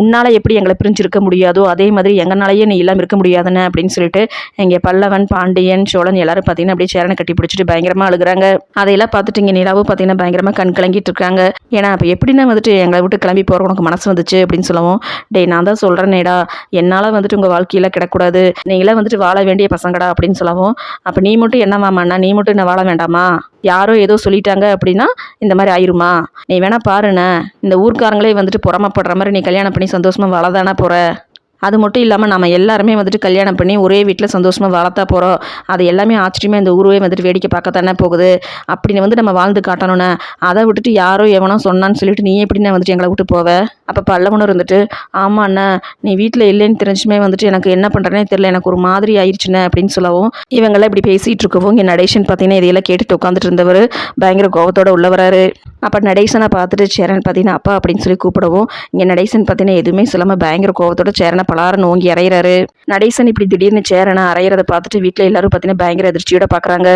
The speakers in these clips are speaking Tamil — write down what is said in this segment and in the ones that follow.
உன்னால் எப்படி எங்களை பிரிஞ்சிருக்க முடியாதோ அதே மாதிரி எங்களாலேயே நீ இல்லாமல் இருக்க முடியாதுன்னு அப்படின்னு சொல்லிட்டு இங்கே பல்லவன் பாண்டியன் சோழன் எல்லாரும் பார்த்தீங்கன்னா அப்படியே சேரனை கட்டி பிடிச்சிட்டு பயங்கரமாக அழுகுறாங்க. அதையெல்லாம் பார்த்துட்டு இங்கே நிலாவும் பார்த்தீங்கன்னா பயங்கரமாக கண் கலங்கிட்டு இருக்காங்க. ஏன்னா அப்போ எப்படின்னா வந்துட்டு எங்களை விட்டு கிளம்பி போகிற உனக்கு மனசு வந்துச்சு அப்படின்னு சொல்லவும் டே நான் தான் சொல்கிறேனேடா என்னால் வந்துட்டு உங்கள் வாழ்க்கையில் கிடக்கூடாது. நீங்களாம் வந்துட்டு வாழ வேண்டிய பசங்கடா அப்படின்னு சொல்லவும் அப்போ நீ மட்டும் என்னமாம்மா நீ மட்டும் என்ன வாழ வேண்டாமா? யாரோ ஏதோ சொல்லிட்டாங்க அப்படின்னா இந்த மாதிரி ஆயிருமா? நீ வேணா பாருண்ணே இந்த ஊர்க்காரங்களே வந்துட்டு புறமப்படுற மாதிரி நீ கல்யாணம் பண்ணி சந்தோஷமாக வாழதானே போகிற அது மட்டும் இல்லாமல் நம்ம எல்லாருமே வந்துட்டு கல்யாணம் பண்ணி ஒரே வீட்டில் சந்தோஷமாக வளர்த்தா போகிறோம் அது எல்லாமே ஆச்சரியமாக இந்த ஊருவே வந்துட்டு வேடிக்கை பார்க்கத்தானே போகுது. அப்படின்னு வந்து நம்ம வாழ்ந்து காட்டணும்னே. அதை விட்டுட்டு யாரோ எவனோ சொன்னான்னு சொல்லிட்டு நீ எப்படிண்ணே வந்துட்டு எங்களை விட்டு போவ? அப்போ பல்லவனும் இருந்துட்டு ஆமா அண்ணா நீ வீட்டில் இல்லைன்னு தெரிஞ்சுமே வந்துட்டு எனக்கு என்ன பண்ணுறேனே தெரியல. எனக்கு ஒரு மாதிரி ஆயிடுச்சுண்ணே அப்படின்னு சொல்லவும் இவங்கெல்லாம் இப்படி பேசிகிட்டு இருக்கவும் இங்கே நடேஷன் பார்த்தீங்கன்னா இதையெல்லாம் கேட்டுட்டு உட்காந்துட்டு இருந்தவர். பயங்கர கோபத்தோட உள்ள வராரு அப்போ நடேசனை பார்த்துட்டு சேரன் பார்த்தீங்கன்னா அப்பா அப்படின்னு சொல்லி கூப்பிடவும் இங்கே நடேசன் பார்த்தீங்கன்னா எதுவுமே சொல்லாமல் பயங்கர கோவத்தோட சேரனை பலாரன்னு நோங்கி அறையிறாரு. நடேசன் இப்படி திடீர்னு சேரனை அரைகிறத பார்த்துட்டு வீட்டில் எல்லாரும் பார்த்தீங்கன்னா பயங்கர அதிர்ச்சியோட பார்க்குறாங்க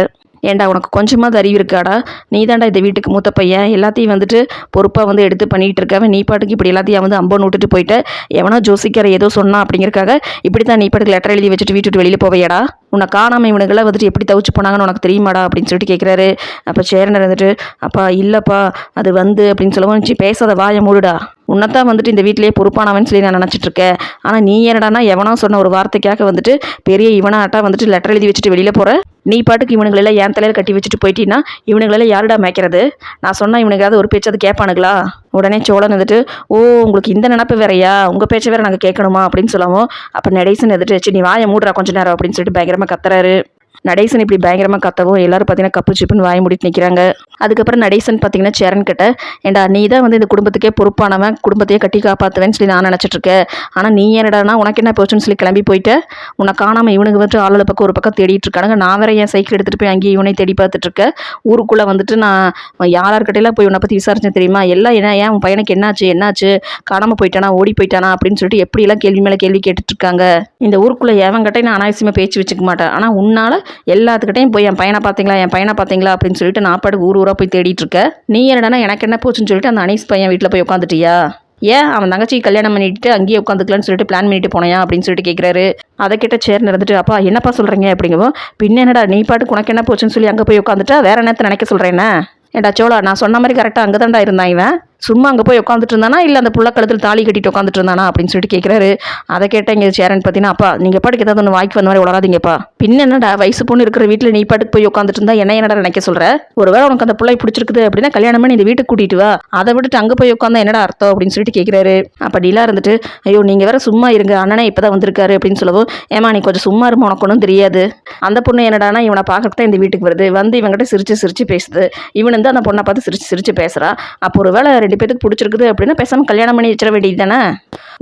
ஏன்டா உனக்கு கொஞ்சமாவது அறிவு இருக்காடா? நீ தாண்டா இந்த வீட்டுக்கு மூத்த பையன். எல்லாத்தையும் வந்துட்டு பொறுப்பாக வந்து எடுத்து பண்ணிகிட்டு இருக்கவன் நீ பாட்டுக்கு இப்படி எல்லாத்தையும் வந்து அம்பன் விட்டுட்டு போயிட்ட. எவனோ ஜோசிக்கார ஏதோ சொன்னா அப்படிங்கிறக்காக இப்படி தான் நீ பாட்டுக்கு லெட்டர் எழுதி வச்சுட்டு வீட்டு வெளியில் போவையடா. உன்னை காணாம இவனுங்களாம் வந்துட்டு எப்படி தவிச்சு போனாங்கன்னு உனக்கு தெரியுமாடா அப்படின்னு சொல்லிட்டு கேட்குறாரு அப்போ சேரனர் வந்துட்டு அப்பா இல்லைப்பா அது வந்து அப்படின்னு சொல்லவும் பேசாத வாயை மூடுடா. உன்னைத்தான் வந்துட்டு இந்த வீட்டிலேயே பொறுப்பானவன் சொல்லி நான் நினச்சிட்டு இருக்கேன். ஆனால் நீ என்னடானா எவனோ சொன்ன ஒரு வார்த்தைக்காக வந்துட்டு பெரிய இவனாட்டா வந்துட்டு லெட்டர் எழுதி வச்சுட்டு வெளியில் போகிற நீ பாட்டுக்கு இவனுங்களெல்லாம் என் தலையில் கட்டி வச்சுட்டு போயிட்டீன்னா இவனுங்களெல்லாம் யாருடா மேய்க்கிறது? நான் சொன்னால் இவனுக்காவது ஒரு பேச்சாவது கேட்பானுங்களா? உடனே சோழன் வந்துட்டு ஓ உங்களுக்கு இந்த நினப்பு வேறையா? உங்கள் பேச்சை வேற நாங்கள் கேட்கணுமா? அப்படின்னு சொல்லவும் அப்போ நடேசன் வந்துட்டு "சரி, நீ வாயை மூடுறா கொஞ்ச நேரம் அப்படின்னு சொல்லிட்டு பயங்கரமாக கத்துறாரு. நடேசன் இப்படி பயங்கரமாக கத்தவும் எல்லாரும் பார்த்தீங்கன்னா கப்பு சிப்புன்னு வாய் நிற்கிறாங்க அதுக்கப்புறம் நடேசன் பார்த்தீங்கன்னா சேரன் கிட்ட ஏண்டா நீ தான் வந்து இந்த குடும்பத்துக்கே பொறுப்பானவன் குடும்பத்தையே கட்டி காப்பாற்றுவேன்னு சொல்லி நான் நினச்சிட்டு இருக்கேன். ஆனால் நீ என்னடானா உனக்கு என்ன போச்சுன்னு சொல்லி கிளம்பி போயிட்டு. உன்னை காணாமல் இவனுக்கு வந்துட்டு ஆளுல பக்கம் ஒரு பக்கம் தேடிட்டு இருக்கானுங்க. நான் வேற என் சைக்கிள் எடுத்துகிட்டு போய் அங்கேயும் இவனை தேடி பார்த்துட்டு இருக்கேன். ஊருக்குள்ளே வந்துட்டு நான் யாரார்கிட்டையெல்லாம் போய் உன்னை பற்றி விசாரிச்சேன் தெரியுமா? எல்லாம் என்ன ஏன் உன் பையனுக்கு என்னாச்சு என்னாச்சு? காணாமல் போயிட்டானா ஓடி போயிட்டானா? அப்படின்னு சொல்லிட்டு எப்படிலாம் கேள்வி மேலே கேள்வி கேட்டுட்ருக்காங்க இந்த ஊருக்குள்ளே எவன்கிட்ட நான் அனாவசியமாக பேச்சு வச்சுக்க மாட்டேன். ஆனால் உன்னால் எல்லாத்துக்கிட்டையும் போய் என் பையனை பார்த்தீங்களா என் பையனை பார்த்தீங்களா அப்படின்னு சொல்லிட்டு நான் பாட்டுக்கு ஊர் ஊராக போய் தேடிட்டு நீ என்னடா எனக்கு என்ன போச்சுன்னு சொல்லிட்டு அந்த அனீஸ் பையன் வீட்டில் போய் உட்காந்துட்டியா ஏன் அவன் தங்கச்சி கல்யாணம் பண்ணிட்டு அங்கேயே உட்காந்துக்கலான்னு சொல்லிட்டு பிளான் பண்ணிட்டு போனையா அப்படின்னு சொல்லிட்டு கேட்குறாரு அதை கிட்ட சேர் நடந்துட்டு அப்பா என்னப்பா சொல்கிறீங்க அப்படிங்கவும் பின்ன என்னடா நீ பாட்டு உனக்கு என்ன போச்சுன்னு சொல்லி அங்கே போய் உட்காந்துட்டா வேற நேரத்தை நினைக்க சொல்கிறேன்னா ஏண்டா சோழா நான் சொன்ன மாதிரி கரெக்டாக அங்கே தான்டா இருந்தான் இவன். சும்மா அங்கே போய் உட்காந்துட்டு இருந்தானா? இல்லை அந்த புள்ள கழுத்தில் தாலி கட்டிட்டு உட்காந்துட்டு இருந்தானா? அப்படின்னு சொல்லிட்டு கேட்குறாரு அதை கேட்டேன் இங்கே சேரன் பார்த்தீங்கன்னா அப்பா நீங்கள் பாட்டுக்கு ஏதாவது ஒன்று வாய்க்கு வந்த மாதிரி உளராதீங்கப்பா பின்ன என்னடா வயசு பொண்ணு இருக்கிற வீட்டில் நீ பாட்டுக்கு போய் உட்காந்துட்டு இருந்தா என்ன என்னடா நினைக்க சொல்கிற ஒருவேளை உனக்கு அந்த பிள்ளை பிடிச்சிருக்குது அப்படின்னா கல்யாணம் பண்ணி இந்த வீட்டுக்கு கூட்டிட்டு வா. அதை விட்டுட்டு அங்கே போய் உட்காந்தா என்னடா அர்த்தம்? அப்படின்னு சொல்லிட்டு கேட்குறாரு அப்போ டீலா இருந்துட்டு ஐயோ நீங்கள் வேற சும்மா இருங்க. அண்ணனே இப்போ தான் வந்திருக்காரு. அப்படின்னு சொல்லவும் ஏமா நீ கொஞ்சம் சும்மா இருமா உனக்கு ஒன்றும் தெரியாது. அந்த பொண்ணு என்னடானா இவனை பார்க்கறதுக்கு தான் இந்த வீட்டுக்கு வருது. வந்து இவன்கிட்ட சிரிச்சு சிரிச்சு பேசுது. இவன் வந்து அந்த பொண்ணை பார்த்து சிரிச்சு சிரிச்சு பேசுகிறா அப்போ ஒரு வேளை ரெண்டு பேருக்கு பிடிச்சிருக்குது அப்படின்னா பேசாமல் கல்யாணம் பண்ணி வச்சிட வேண்டியது தானே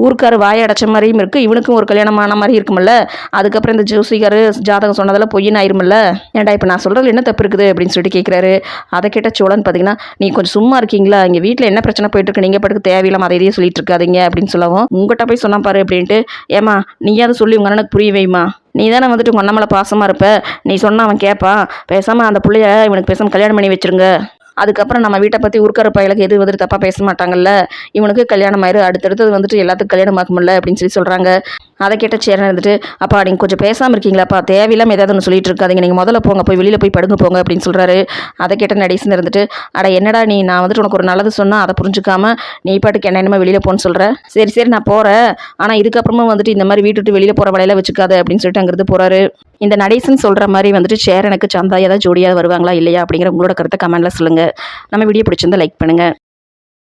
ஊருக்காரு வாயை அடைச்ச மாதிரியும் இருக்குது இவனுக்கும் ஒரு கல்யாணம் ஆன மாதிரி இருக்குமில்ல அதுக்கப்புறம் இந்த ஜோசிகாரு ஜாதகம் சொன்னதெல்லாம் பொய்ன்னு ஆயிருமில்ல ஏன்டா இப்போ நான் சொல்கிறது என்ன தப்பு இருக்குது அப்படின்னு சொல்லிட்டு கேட்குறாரு அதை கேட்ட சோழன் பார்த்தீங்கன்னா நீ கொஞ்சம் சும்மா இருக்கீங்களா? இங்கே வீட்டில் என்ன பிரச்சனை போயிட்டு இருக்கு? நீங்கள் பாட்டுக்கு தேவையில்லாம அதை இதையே சொல்லிட்டு இருக்காதீங்க அப்படின்னு சொல்லவும் உங்ககிட்ட போய் சொன்னா பாரு அப்படின்ட்டு ஏமா நீயாவது சொல்லி உங்கள் அண்ணனுக்கு புரிய வைமா நீ தானே வந்துட்டு உங்கள் அண்ணன் மேலே பாசமாக இருப்ப. நீ சொன்னால் அவன் கேட்பான் பேசாமல் அந்த பிள்ளைய இவனுக்கு பேசாமல் கல்யாணம் பண்ணி வச்சிருங்க. அதுக்கப்புறம் நம்ம வீட்டை பற்றி உருக்கிற பயலுக்கு எது வந்துட்டு தப்பாக பேச மாட்டாங்கல்ல? இவனுக்கு கல்யாணம் ஆயிரு அடுத்தடுத்தது வந்துட்டு எல்லாத்துக்கும் கல்யாணம் ஆகும்ல அப்படின்னு சொல்லி சொல்கிறாங்க அதை கேட்ட சேரன் இருந்துட்டு அப்பா நீங்கள் கொஞ்சம் பேசாமல் இருக்கீங்களாப்பா? தேவையில்லாமல் ஏதாவது ஒன்று சொல்லிட்டு இருக்காதீங்க. நீங்கள் முதல்ல போங்க. போய் வெளியில் போய் படுங்க போங்க அப்படின்னு சொல்கிறாரு அதை கேட்ட நடேசன் இருந்துட்டு அட என்னடா நீ? நான் வந்துட்டு உனக்கு ஒரு நல்லது சொன்னால் அதை புரிஞ்சுக்காம நீ பாட்டுக்கு என்ன என்னமோ வெளியில் போன்னு சொல்கிற சரி சரி நான் போகிறேன் ஆனால் இதுக்கப்புறமா வந்துட்டு இந்த மாதிரி வீட்டு விட்டு வெளியில் போகிற வேலையில வச்சுக்காத அப்படின்னு சொல்லிட்டு அங்கிருந்து போகிறாரு இந்த நடேசன் சொல்கிற மாதிரி வந்துட்டு சேரனுக்கு சந்தா ஏதாவது ஜோடியாக வருவாங்களா இல்லையா? அப்படிங்கிற உங்களோட கருத்தை கமெண்ட்டில் சொல்லுங்கள் நம்ம வீடியோ பிடிச்சிருந்தா லைக் பண்ணுங்கள்